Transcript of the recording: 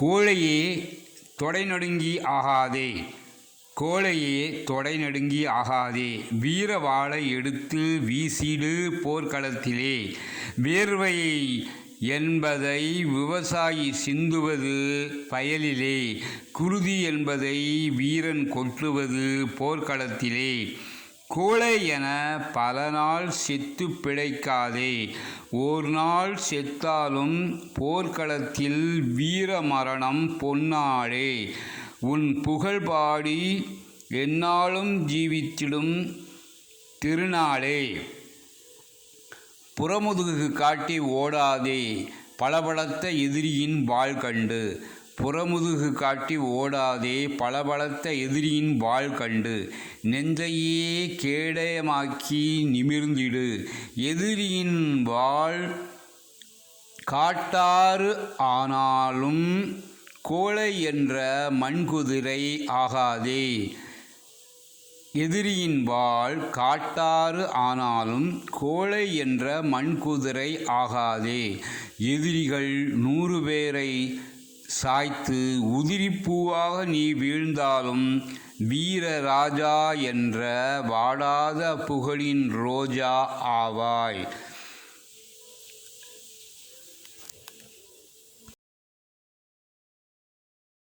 கோழையே தொடை நடுங்கி ஆகாதே. கோழையே தொடை நடுங்கி ஆகாதே. வீர வாளை எடுத்து வீசிடு போர்க்களத்திலே. வேர்வையை என்பதை விவசாயி சிந்துவது பயலிலே. குருதி என்பதை வீரன் கொட்டுவது போர்க்களத்திலே. கோழை என பல நாள் செத்து பிழைக்காதே. ஓர் நாள் செத்தாலும் போர்க்களத்தில் வீர மரணம் பொன்னாளே உன் புகழ் பாடி எந்நாளும் ஜீவித்திடும் திருநாளே. புறமுதுகு காட்டி ஓடாதே. பளபளத்த எதிரியின் வாழ்கண்டு புறமுதுகு காட்டி ஓடாதே பளபளத்த எதிரியின் வாள் கண்டு நெஞ்சையே கேடயமாக்கி நிமிர்ந்திடு. எதிரியின் வாழ் காட்டாறு ஆனாலும் கோழை என்ற மண்குதிரை ஆகாதே. எதிரியின் வாள் காட்டாறு ஆனாலும் கோழை என்ற மண்குதிரை ஆகாதே. எதிரிகள் நூறு பேரை சாய்த்து உதிரிப்பூவாக நீ வீழ்ந்தாலும் வீர ராஜா என்ற வாடாத புகழின் ரோஜா ஆவாய்.